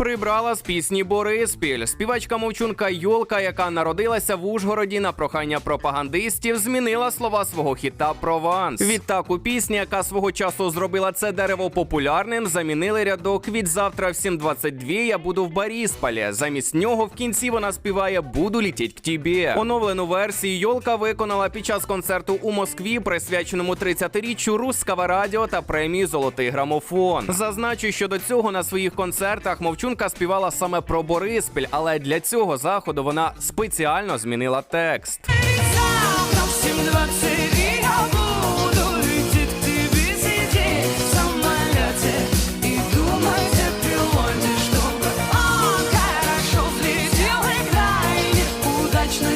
Прибрала з пісні Бориспіль. Співачка мовчунка Йолка, яка народилася в Ужгороді на прохання пропагандистів, змінила слова свого хіта Прованс. Відтак у пісні, яка свого часу зробила це дерево популярним, замінили рядок від завтра в 7.22 я буду в Борисполі. Замість нього в кінці вона співає Буду літіть к тібі. Оновлену версію Йолка виконала під час концерту у Москві, присвяченому 30-річчю Русского радіо та премії Золотий грамофон. Зазначу, що до цього на своїх концертах Дюнка співала саме про Бориспіль, але для цього заходу вона спеціально змінила текст. Удачно